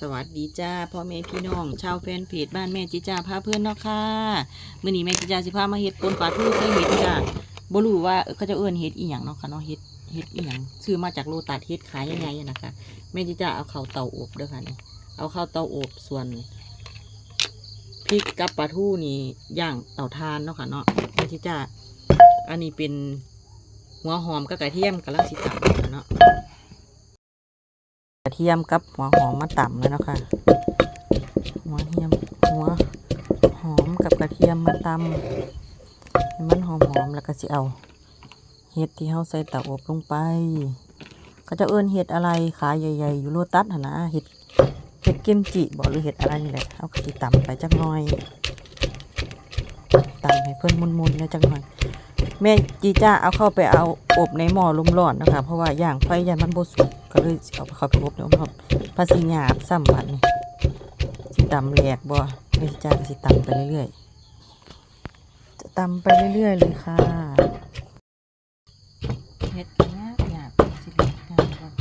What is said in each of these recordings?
สวัสดีจ้าพ่อแม่พี่น้อง ชาวแฟนเพจบ้านแม่จิจ้าพาเพื่อนเนาะค่ะมื้อนี้แม่จิจ้าสิพามาเฮ็ดปนปลาทูใส่เห็ดจ้าบ่รู้ว่าเขาจะเอิ้นเห็ดอีหยังเนาะค่ะเนาะเห็ดเห็ดอีหยังซื้อมาจากโลตัสเฮ็ดขายยังไงนะคะแม่จิจ้าเอาเข้าเตาอบเด้อค่ะนี่เอาเข้าเตาอบส่วนพริกกับปลาทูนี่ย่างเตาถ่านเนาะค่ะเนาะแม่จิจ้าอันนี้เป็นหัวหอมกับกระเทียมกำลังสิตำเนาะ กระเทียมกับหัวหอมมาต่ำเลยเนาะคะหัวเทียมหัวหอมกับกระเทียมมาตำมันหอมหอมแล้วก็สิเอาเห็ดที่เขาใส่เตาอบลงไป ก็จะเอิ้นเห็ดอะไรขาใหญ่ๆอยู่โลตัสหนนะเห็ดเห็ดเกมจิบอกหรือเห็ดอะไรนี่แหละเอากระติตำไปจักหน่อยตำให้เพื่อนมุนๆเลยจักหน่อย แม่จีจ้าเอาเข้าไปเอาอบในหม้อลมร้อนนะคะ เพราะว่าย่างไฟยันมันบสุกก็เลยเอาเข้าไปอบในลมร้อนภาษีหยาบซ้ำบัดนี่สิตำแหลกบ่แม่จีจ้าสิตำไปเรื่อยๆจะตำไปเรื่อยๆเลยค่ะเฮ็ดหยาบหยาบสิเล็กกันก่อน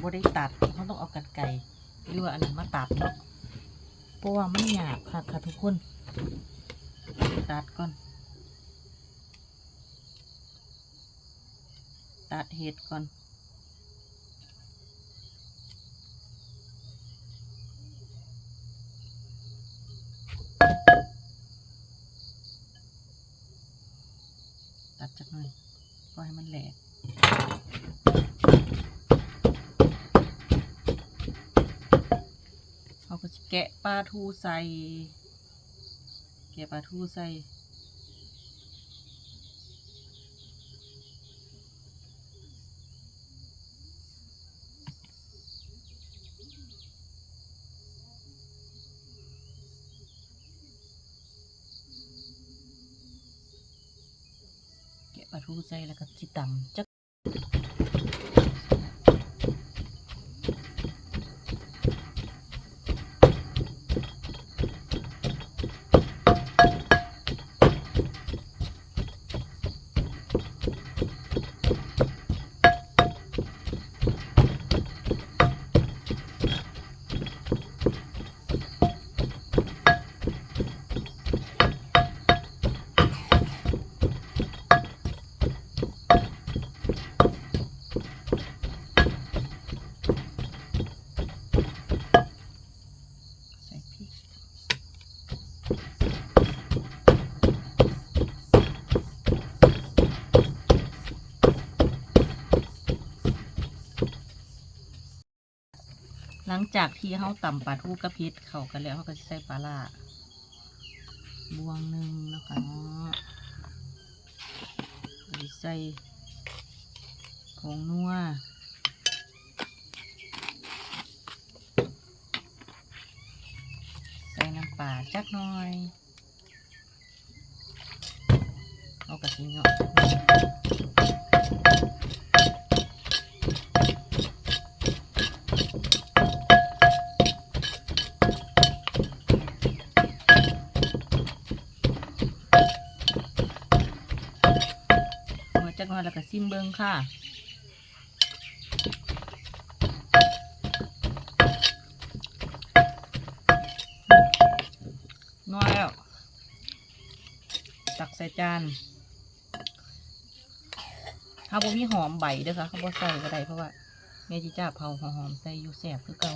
บ่ได้ตัดเขาต้องเอากันไกรหรือว่าอันนั้นมาตัดเนาะ เพราะว่ามันหยาบค่ะค่ะทุกคนตัดก่อน ตัดเห็ดก่อนตัดจักหน่อยก็ให้มันแหลก เขาก็จะ แกะปลาทูใส่ แกะปลาทูใส่ แกะปลาทูใส่แล้วก็จิตำจัก หลังจากที่เขาตำปลาทูกระพิษเขากันแล้วเขาก็จะใส่ปลาล่าบวงหนึ่งนะคะเนาะใส่ผงนัวใส่น้ำปลาจักหน่อย เอากระทิงเนาะ จักหน่อยแล้วก็ซิมเบิงค่ะน้อยแล้วตักใส่จานถ้าบ่มีหอมใบเด้อค่ะเขาบ่ใส่ก็ได้เพราะว่าแม่จิจ้าเผาหอมใส่อยู่แสบคือเก่า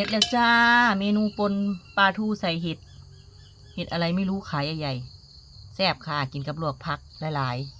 ร็จแล้วจ้า เมนูปนปลาทูใส่เห็ด เห็ดอะไรไม่รู้ขายใหญ่ๆแซ่บค่ะ กินกับลวกพักหลายๆ